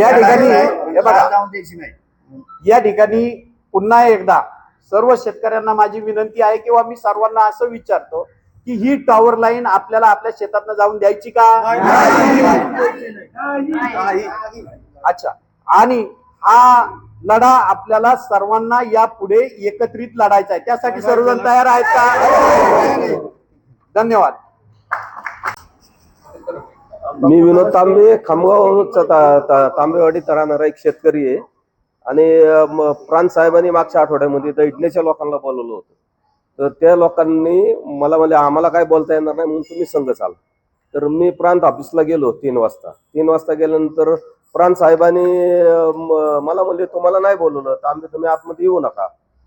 या ठिकाणी हे बघा. या ठिकाणी पुन्हा एकदा सर्व शेतकऱ्यांना माझी विनंती आहे किंवा मी सर्वांना असं विचारतो की ही टॉवर लाईन आपल्याला आपल्या शेतात जाऊन द्यायची का? अच्छा. आणि हा लढा आपल्याला सर्वांना या पुढे एकत्रित लढायचा आहे. त्यासाठी सर्वजण तयार आहेत का? धन्यवाद. मी विनोद तांबे खामगावचा तांबेवाडी तराणारा एक शेतकरी आहे. आणि प्रांत साहेबांनी मागच्या आठवड्यामध्ये इथं लोकांना बोलवलं होतं. तर त्या लोकांनी मला म्हणजे आम्हाला काय बोलता येणार नाही म्हणून तुम्ही संघ चाल. तर मी प्रांत ऑफिसला गेलो तीन वाजता. तीन वाजता गेल्यानंतर प्रांत साहेबांनी मला म्हणले तुम्हाला नाही बोलवलं तांबे तुम्ही आतमध्ये येऊ नका.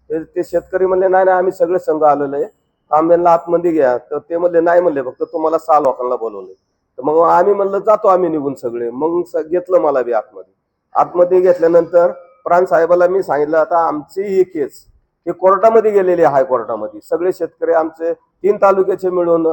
ते ते शेतकरी म्हणले नाही नाही आम्ही सगळे संघ आलेलो आहे. तांब्यांना आतमध्ये घ्या. तर ते म्हणले नाही म्हणले फक्त तुम्हाला सहा लोकांना बोलवले तर मग आम्ही म्हणलं जातो आम्ही निघून सगळे. मग स- घेतलं मला बी आतमध्ये. आतमध्ये घेतल्यानंतर प्राण साहेबाला मी सांगितलं आता आमची ही केस हे कोर्टामध्ये गेलेली आहे हायकोर्टामध्ये. सगळे शेतकरी आमचे तीन तालुक्याचे मिळून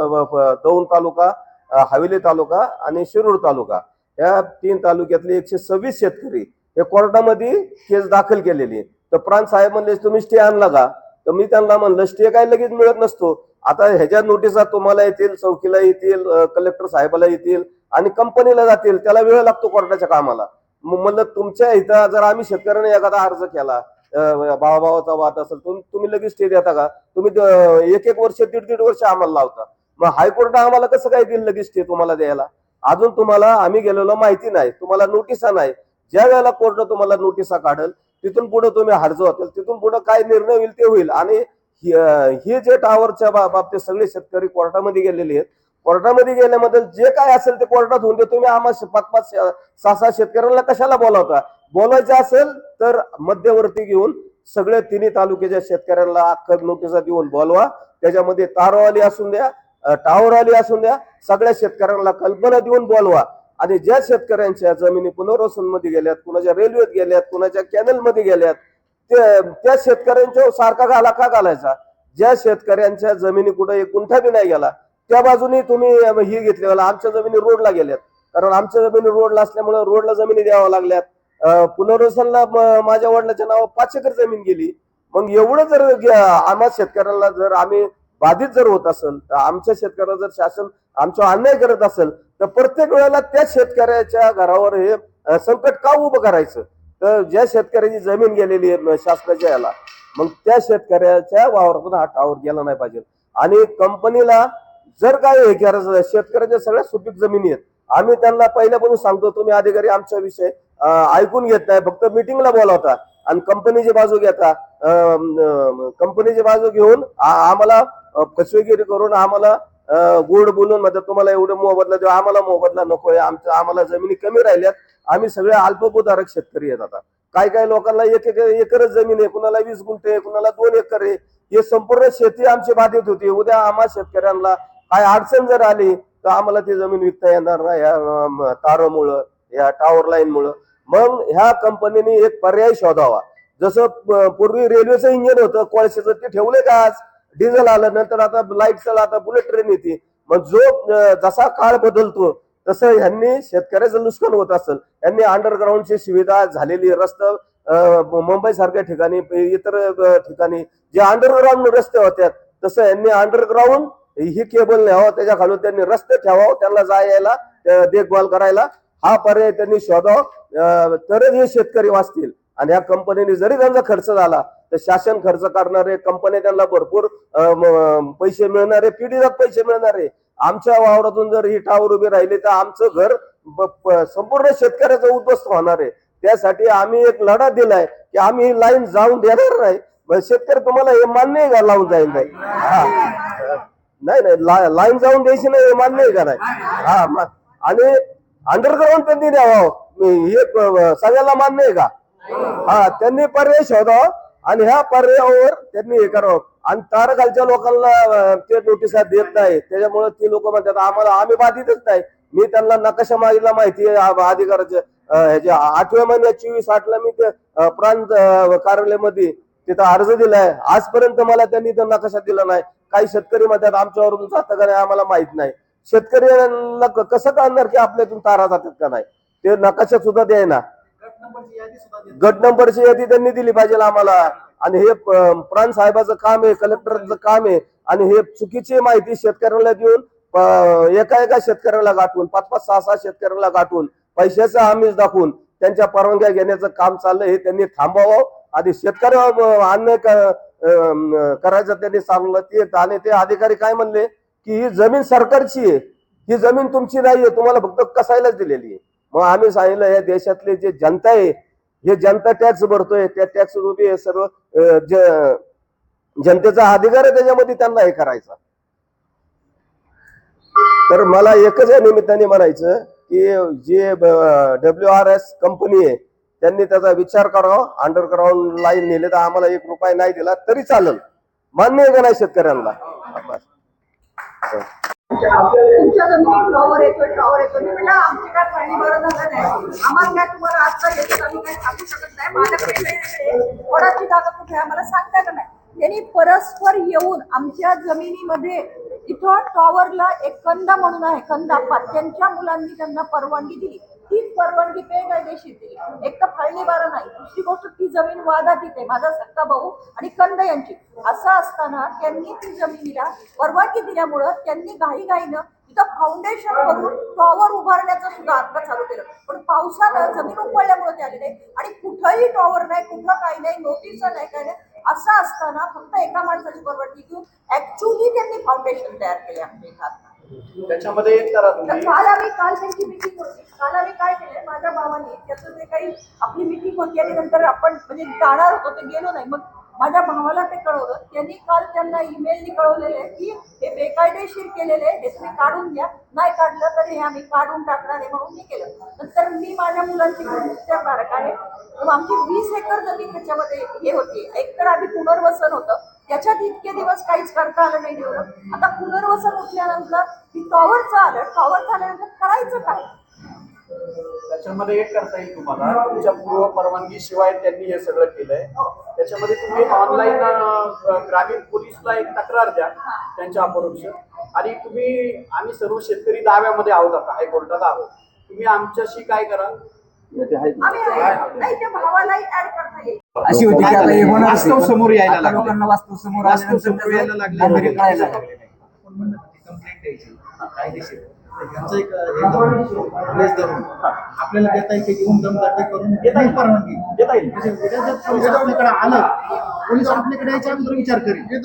दौंड तालुका हवेली तालुका आणि शिरूर तालुका. या तीन तालुक्यातले एकशे सव्वीस शेतकरी हे कोर्टामध्ये केस दाखल केलेली. तर प्राण साहेब म्हणले तुम्ही स्टे आणला का? तर मी त्यांना म्हणलं स्टे काय लगेच मिळत नसतो. आता ह्याच्या नोटिसा तुम्हाला येतील चौकीला येतील कलेक्टर साहेबाला येतील आणि कंपनीला जातील त्याला वेळ लागतो कोर्टाच्या कामाला. म्हणलं तुमच्या इथं जर आम्ही शेतकऱ्याने एखादा अर्ज केला भावाभावाचा वाद असेल तुम्ही लगेच स्टे देता का? तुम्ही एक एक वर्ष दीड दीड वर्ष आम्हाला लावता. मग हायकोर्ट आम्हाला कसं काय देईल लगेच स्टे तुम्हाला द्यायला? अजून तुम्हाला आम्ही गेलेलो माहिती नाही तुम्हाला नोटिसा नाही. ज्या वेळेला कोर्ट तुम्हाला नोटिसा काढल तिथून पुढे तुम्ही हर्ज होतील तिथून पुढे काय निर्णय होईल ते होईल. आणि ही- हे जे टावरच्या बाबतीत सगळे शेतकरी कोर्टामध्ये गेलेले आहेत. कोर्टामध्ये गेल्याबद्दल जे काय असेल ते कोर्टात होऊन दे तुम्ही आम्हाला पाच पाच सहा सहा शेतकऱ्यांना कशाला बोलावता? बोलायचं असेल तर मध्यवर्ती घेऊन सगळे तिन्ही तालुक्याच्या शेतकऱ्यांना अख्खं नोटिसा देऊन बोलवा. त्याच्यामध्ये तारोवाली असून द्या टावरवाली असून द्या सगळ्या शेतकऱ्यांना कल्पना देऊन बोलवा. आणि ज्या शेतकऱ्यांच्या जमिनी पुनर्वसनमध्ये गेल्यात कुणाच्या रेल्वेत गेल्यात कुणाच्या कॅनलमध्ये गेल्यात त्या शेतकऱ्यांच्या सारखा घाला का घालायचा? ज्या शेतकऱ्यांच्या जमिनी कुठं एक कुंठा बी नाही गेला त्या बाजूनी तुम्ही ही घेतली मला आमच्या जमिनी रोडला गेल्यात. कारण आमच्या जमिनी रोडला असल्यामुळे रोडला जमिनी द्याव्या लागल्यात. पुनर्वसनला माझ्या वडिलाच्या नावावर पाच एकर जमीन गेली. मग एवढं जर आम्हा शेतकऱ्याला जर आम्ही बाधित जर होत असेल तर आमच्या शेतकऱ्याला जर शासन आमचा अन्याय करत असेल तर प्रत्येक वेळेला त्या शेतकऱ्याच्या घरावर हे संकट का उभं करायचं? तर ज्या शेतकऱ्याची जमीन गेलेली आहे शासनाच्या याला मग त्या शेतकऱ्याच्या वावरातून हा टावर गेला नाही पाहिजे. आणि कंपनीला जर काय हे करायचं शेतकऱ्याच्या सगळ्या सुपीक जमिनी आहेत. आम्ही त्यांना पहिल्यापासून सांगतो तुम्ही अधिकारी आमच्या विषय ऐकून घेत नाही फक्त मिटिंगला बोलावता. आणि कंपनीची बाजू घेता. कंपनीची बाजू घेऊन आम्हाला फसवेगिरी करून आम्हाला गोड बोलून म्हणजे तुम्हाला एवढं मोबदला देऊ आम्हाला मोबदला नकोय आमच्या आम्हाला जमिनी कमी राहिल्यात आम्ही सगळे अल्पभूधारक शेतकरी आहेत आता. काय काय लोकांना एक एक एकरच जमीन आहे कुणाला वीस गुंठे आहे कुणाला दोन एकर आहे हे संपूर्ण शेती आमची बाधित होती. उद्या आम्हा शेतकऱ्यांना काय अडचण जर आली तर आम्हाला ती जमीन विकता येणार ना या तारमुळं तारामुळं या टावर लाईन मुळे. मग ह्या कंपनीने एक पर्याय शोधावा. जसं पूर्वी रेल्वेचं इंजिन होतं कोळशाचं ते ठेवलंय का आज? डिझेल आलं नंतर आता लाईटचं आता बुलेट ट्रेन येते. मग जो जसा काळ बदलतो तसं ह्यांनी शेतकऱ्याचं नुकसान होत असेल. यांनी अंडरग्राऊंडची सुविधा झालेली रस्ता मुंबई सारख्या ठिकाणी इतर ठिकाणी जे अंडरग्राऊंड रस्ते होत्या तसं यांनी अंडरग्राऊंड ही केबल न्यावं त्याच्या खालून त्यांनी रस्ते ठेवावं त्यांना जा यायला देखभाल करायला. हा पर्याय त्यांनी शोधावा. तरच हे शेतकरी वाचतील. आणि या कंपनीने जरी त्यांचा खर्च झाला तर शासन खर्च करणारे कंपन्या त्यांना भरपूर पैसे मिळणारे पिढीला पैसे मिळणारे. आमच्या वावरातून जर ही टावर उभी राहिली तर आमचं घर संपूर्ण शेतकऱ्याचं उद्ध्वस्त होणार आहे. त्यासाठी आम्ही एक लढा दिलाय की आम्ही ही लाईन जाऊन देणार नाही. शेतकरी तुम्हाला हे मान्य का लावून जाईल नाही? हा. नाही नाही ला- लाईन जाऊन द्यायची नाही हे मान्य आहे का नाही? हा आणि अंडरग्राऊंड त्यांनी द्यावं हे सगळ्याला मान्य आहे का? हा त्यांनी पर्याय शोधाव आणि ह्या पर्यायावर त्यांनी हे करावं. आणि तारखालच्या लोकांना ते नोटिसा देत नाही. त्याच्यामुळे ती लोक म्हणतात आम्हाला आम्ही बाधितच नाही. मी त्यांना नकाशा मागितला माहिती आहे ह्याच्या आठव्या महिन्यात चोवीस आठला मी ते प्रांत कार्यालयामध्ये तिथं अर्ज दिलाय. आजपर्यंत मला त्यांनी तर नकाशा दिला नाही. काही शेतकरी म्हणतात आमच्यावरून जातं का नाही? आम्हाला माहीत नाही. शेतकऱ्यांना कसं कळणार की आपल्यातून तारा जातात का नाही? ते नकाशा सुद्धा द्यायना गट नंबरची यादी त्यांनी दिली पाहिजे आम्हाला. आणि हे प्राण साहेबाचं काम आहे कलेक्टरचं काम आहे. आणि हे चुकीची माहिती शेतकऱ्याला देऊन एका एका शेतकऱ्याला गाठवून पाच पाच सहा सहा शेतकऱ्याला गाठून पैशाचा आमिष दाखवून त्यांच्या परवानग्या घेण्याचं काम चाललंय हे त्यांनी थांबवावं. आणि शेतकऱ्यावर अन्याय करायचं त्यांनी सांगलं ते आणि ते अधिकारी काय म्हणले की ही जमीन सरकारची आहे. ही जमीन तुमची नाहीये तुम्हाला फक्त कसायलाच दिलेली आहे. मग आम्ही सांगितलं या देशातले जे जनता आहे हे जनता टॅक्स भरतोय त्या टॅक्स रुपये हे सर्व जनतेचा अधिकार आहे त्याच्यामध्ये त्यांना हे करायचा. तर मला एकच या निमित्ताने म्हणायचं की J W R S company आहे त्यांनी त्याचा विचार करावा अंडरग्राऊंड लाईन नेले तर आम्हाला एक रुपया नाही दिला तरी चालेल. मान्य आहे का नाही शेतकऱ्यांना? बस. तुमच्या जमिनीत टॉवर येतोय टॉवर येतोय. मी आमची काय पाणी बरं झालं नाही. आम्हाला काय तुम्हाला आता येतो आम्ही काय सांगू शकत नाही माझ्याकडे कोणाची जागा कुठे आम्हाला सांगता येत नाही. त्यांनी परस्पर येऊन आमच्या जमिनीमध्ये इथं टॉवरला एक कंदा म्हणून आहे पात त्यांच्या मुलांनी त्यांना परवानगी दिली. तीच परवानगी बेकायदेशीर दिली. एक तर फाळणी बारा नाही दुसरी गोष्ट ती जमीन वादात येते माझा सक्का भाऊ आणि कंद यांची. असं असताना त्यांनी ती जमिनीला परवानगी दिल्यामुळं त्यांनी घाईघाईनं तिथं फाउंडेशन करून टॉवर उभारण्याचं सुद्धा आता चालू केलं. पण पावसानं जमीन उकळल्यामुळे ते आले नाही. आणि कुठंही टॉवर नाही कुठं काही नाही नोटीस नाही काय नाही. असं असताना फक्त एका माणसाची परवानगी घेऊन ऍक्च्युली त्यांनी फाउंडेशन तयार केले आपल्या हातात त्याच्यामध्ये करा तुम्ही. काल आम्ही काल त्यांची मिटिंग होती. काल आम्ही काय केलंय माझ्या भावाने त्याचं जे काही आपली मिटिंग होती आणि नंतर आपण म्हणजे जाणार होतो ते गेलो नाही. मग माझ्या भावाला ते कळवलं. त्यांनी काल त्यांना ईमेलने कळवलेलं आहे की हे बेकायदेशीर केलेले आहे, हे तुम्ही काढून घ्या. नाही काढलं तर हे आम्ही काढून टाकणार आहे म्हणून मी केलं. नंतर मी माझ्या मुलांची विचारणार आहे मग आमची वीस एकर जमीन त्याच्यामध्ये हे होती. एक तर आधी पुनर्वसन होतं. त्याच्यात इतके दिवस काहीच करता आलं नाही डेव्हलप आता पुनर्वसन उठल्यानंतर ही टॉवरचं आलं. टॉवर झाल्यानंतर करायचं काय? त्याच्यामध्ये एक करता येईल तुम्हाला. तुमच्या पूर्व परवानगी शिवाय त्यांनी हे सगळं केलंय. त्याच्यामध्ये तुम्ही ऑनलाईन ग्रामीण पोलीसला एक तक्रार द्या. त्यांच्या अपरोक्ष. आणि तुम्ही आम्ही सर्व शेतकरी दाव्यामध्ये आहोत आता. हायकोर्टात आहोत. तुम्ही आमच्याशी काय करा अशी होती की आता हे होणार वास्तव समोर यायला आता लागले. लोकांना वास्तव समोर वास्तव आल्यानंतर समोर यायला लागले. गांभीर्य कळायला कंप्लेंट द्यायची. कायदेशीर ह्यांचं एक धरून लेस धरून. आपल्याला देता येते घेऊन दमदाटी करून देता येईल. परवानगी. देता येईल. म्हणजे पोलीस आपल्याकडे आलं पोलीस आपल्याकडे यायच्या अगोदर विचार करेल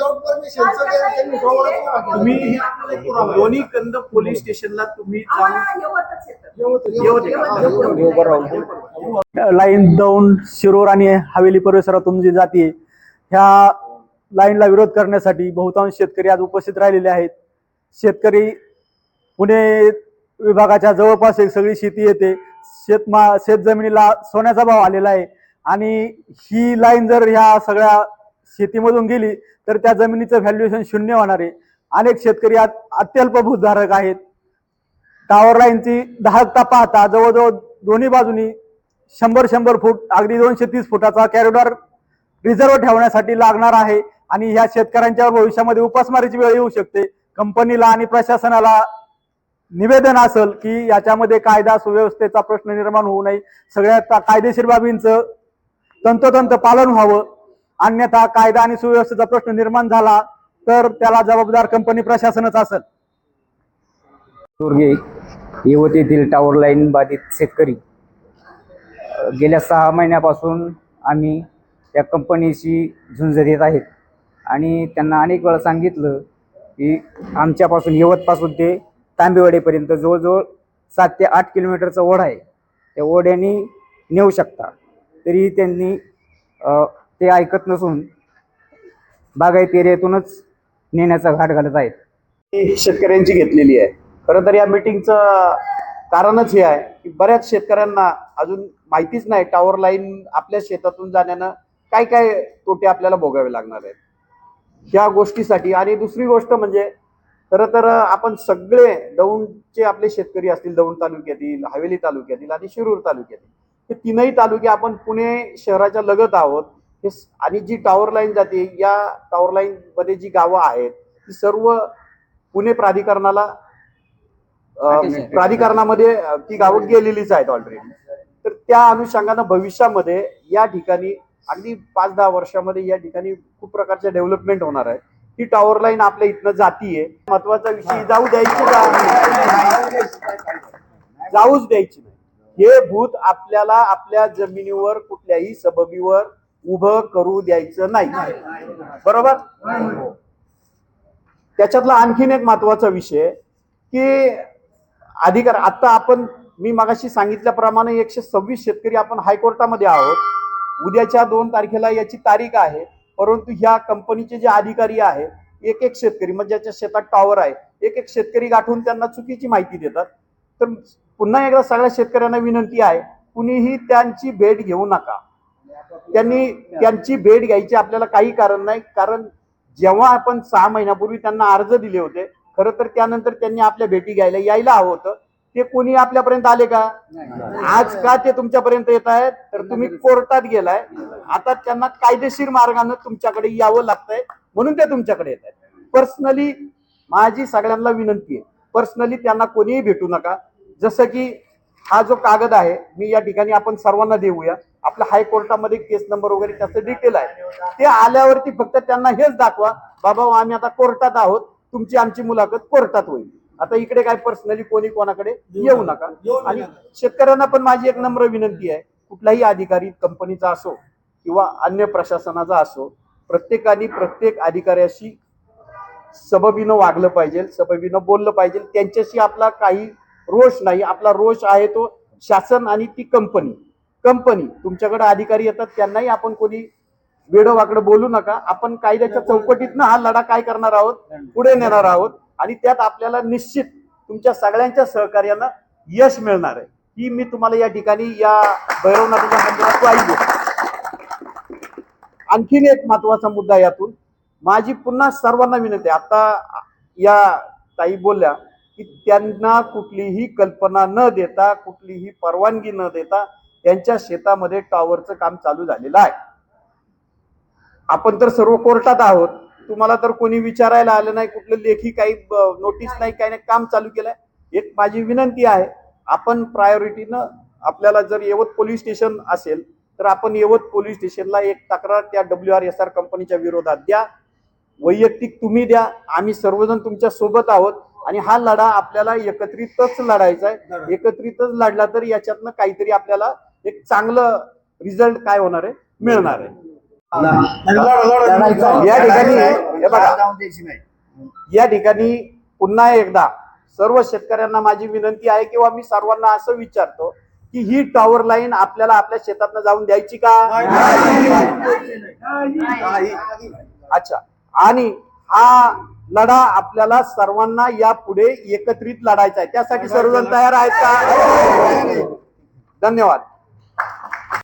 तुम्ही हे. दोन्ही कंद पोलीस स्टेशनला तुम्ही लाईन दौंड शिरूर आणि हवेली परिसरातून जी जाते ह्या लाईनला विरोध करण्यासाठी बहुतांश शेतकरी आज उपस्थित राहिलेले आहेत. शेतकरी पुणे विभागाच्या जवळपास एक सगळी शेती येते. शेतमा शेत जमिनीला सोन्याचा भाव आलेला आहे. आणि ही लाईन जर ह्या सगळ्या शेतीमधून गेली तर त्या जमिनीचं व्हॅल्युएशन शून्य होणार आहे. अनेक शेतकरी आज अत्यल्प भूतधारक आहेत. टावर लाईनची दहाकता पाहता जवळजवळ दोन्ही बाजूनी शंभर शंभर फूट अगदी दोनशे तीस फुटाचा कॅरिडॉर रिझर्व ठेवण्यासाठी लागणार आहे. आणि ह्या शेतकऱ्यांच्या भविष्यामध्ये उपासमारीची वेळ येऊ शकते. कंपनीला आणि प्रशासनाला निवेदन असेल की याच्यामध्ये कायदा सुव्यवस्थेचा प्रश्न निर्माण होऊ नये. सगळ्या कायदेशीर बाबींचं तंतोतंत पालन व्हावं. अन्यथा कायदा आणि सुव्यवस्थेचा प्रश्न निर्माण झाला तर त्याला जबाबदार कंपनी प्रशासनच असेल. दुर्गे येवत येथील टावर लाईन बाधित शेतकरी. गेल्या सहा महिन्यापासून आम्ही त्या कंपनीशी झुंज देत आहेत. आणि त्यांना अनेक वेळा सांगितलं की आमच्यापासून यवतपासून ते तांबेवाडीपर्यंत जवळजवळ सात ते आठ किलोमीटरचा ओढा आहे. त्या ओढ्याने नेऊ शकता. तरी त्यांनी ते ऐकत नसून बागायती एरियातूनच नेण्याचा घाट घालत आहेत. शेतकऱ्यांची घेतलेली आहे. खरं तर या मिटिंगचं कारणच हे आहे की बऱ्याच शेतकऱ्यांना अजून माहितीच नाही टॉवर लाईन आपल्या शेतातून जाण्यानं काय काय तोटे आपल्याला भोगावे लागणार आहेत. ह्या गोष्टीसाठी आणि दुसरी गोष्ट म्हणजे खरं तर आपण सगळे दौंडचे आपले शेतकरी असतील दौंड तालुक्यातील हवेली तालुक्यातील आणि शिरूर तालुक्यातील हे तीनही तालुके आपण पुणे शहराच्या लगत आहोत. हे आणि जी टॉवर लाईन जाते या टॉवर लाईन मध्ये जी गावं आहेत ती सर्व पुणे प्राधिकरणाला प्राधिकरणामध्ये ती गावं गेलेलीच आहेत ऑलरेडी तर त्या अनुषंगानं भविष्यामध्ये या ठिकाणी अगदी पाच दहा वर्षामध्ये या ठिकाणी खूप प्रकारचे डेव्हलपमेंट होणार आहे ही टॉवर लाईन आपल्या इथनं जातीये. महत्त्वाचा विषय जाऊ द्यायची जाऊच द्यायची नाही. हे भूत आपल्याला आपल्या जमिनीवर कुठल्याही सबबीवर उभं करू द्यायचं नाही. बरोबर? त्याच्यातला आणखीन एक महत्त्वाचा विषय की अधिकार आता आपण मी मगाशी सांगितल्याप्रमाणे एकशे सव्वीस शेतकरी आपण हायकोर्टामध्ये आहोत. उद्याच्या दोन तारखेला याची तारीख आहे. परंतु ह्या कंपनीचे जे अधिकारी आहे एक एक शेतकरी म्हणजे ज्याच्या शेतात टॉवर आहे एक एक शेतकरी गाठून त्यांना चुकीची माहिती देतात. तर पुन्हा एकदा सगळ्या शेतकऱ्यांना विनंती आहे कुणीही त्यांची भेट घेऊ नका. त्यांनी त्यांची भेट घ्यायची आपल्याला काही कारण नाही कारण जेव्हा आपण सहा महिन्यापूर्वी त्यांना अर्ज दिले होते खरं तर त्यानंतर त्यांनी आपल्या भेटी घ्यायला यायला हवं होतं. ते कोणी आपल्यापर्यंत आले का? आज का ते तुमच्यापर्यंत येत आहेत? तर तुम्ही कोर्टात गेलाय. आता त्यांना कायदेशीर मार्गाने तुमच्याकडे यावं लागतंय म्हणून ते तुमच्याकडे येत आहेत. पर्सनली माझी सगळ्यांना विनंती आहे. पर्सनली त्यांना कोणीही भेटू नका. जसं की हा जो कागद आहे मी या ठिकाणी आपण सर्वांना देऊया. आपल्या हायकोर्टामध्ये केस नंबर वगैरे त्याचं डिटेल आहे. ते आल्यावरती फक्त त्यांना हेच दाखवा बाबा आम्ही आता कोर्टात आहोत. तुमची आमची मुलाखत कोर्टात होईल. आता इकडे काय पर्सनली कोणी कोणाकडे येऊ नका. आणि शेतकऱ्यांना पण माझी एक नम्र विनंती आहे कुठलाही अधिकारी कंपनीचा असो किंवा अन्य प्रशासनाचा असो प्रत्येकाने प्रत्येक अधिकाऱ्याशी सबबीनं वागलं पाहिजे सबबीनं बोललं पाहिजे. त्यांच्याशी आपला काही रोष नाही. आपला रोष आहे तो शासन आणि ती कंपनी. कंपनी तुमच्याकडे अधिकारी येतात त्यांनाही आपण कोणी वेडं वाकडं बोलू नका. आपण कायद्याच्या चौकटीतनं हा लढा काय करणार आहोत? पुढे नेणार आहोत. आणि त्यात आपल्याला निश्चित तुमच्या सगळ्यांच्या सहकार्यानं यश मिळणार आहे. ही मी तुम्हाला या ठिकाणी या भैरवनाथाच्या मंदिरात पाहिजे आणखीन एक महत्त्वाचा मुद्दा यातून माझी पुन्हा सर्वांना विनंती आहे. आता या ताई बोलल्या की त्यांना कुठलीही कल्पना न देता कुठलीही परवानगी न देता त्यांच्या शेतामध्ये टॉवरचं काम चालू झालेलं आहे. आपण तर सर्व कोर्टात आहोत. तुम्हाला तर कोणी विचारायला आलं नाही कुठलं लेखी काही नोटीस नाही काही नाही काम चालू केलंय. एक माझी विनंती आहे आपण प्रायोरिटीनं आपल्याला जर यवत पोलीस स्टेशन असेल तर आपण यवत पोलीस स्टेशनला एक तक्रार त्या डब्ल्यू आर एस आर कंपनीच्या विरोधात द्या. वैयक्तिक तुम्ही द्या. आम्ही सर्वजण तुमच्यासोबत आहोत आणि हा लढा आपल्याला एकत्रितच लढायचा आहे. एकत्रितच लढला तर याच्यातनं काहीतरी आपल्याला एक चांगलं रिझल्ट काय होणार आहे? मिळणार आहे. या ठिकाणी हे या ठिकाणी पुन्हा एकदा सर्व शेतकऱ्यांना माझी विनंती आहे किंवा मी सर्वांना असं विचारतो की ही टॉवर लाईन आपल्याला आपल्या शेतातनं जाऊन द्यायची का? अच्छा. आणि हा लढा आपल्याला सर्वांना यापुढे एकत्रित लढायचा आहे. त्यासाठी सर्वजण तयार आहेत का? धन्यवाद.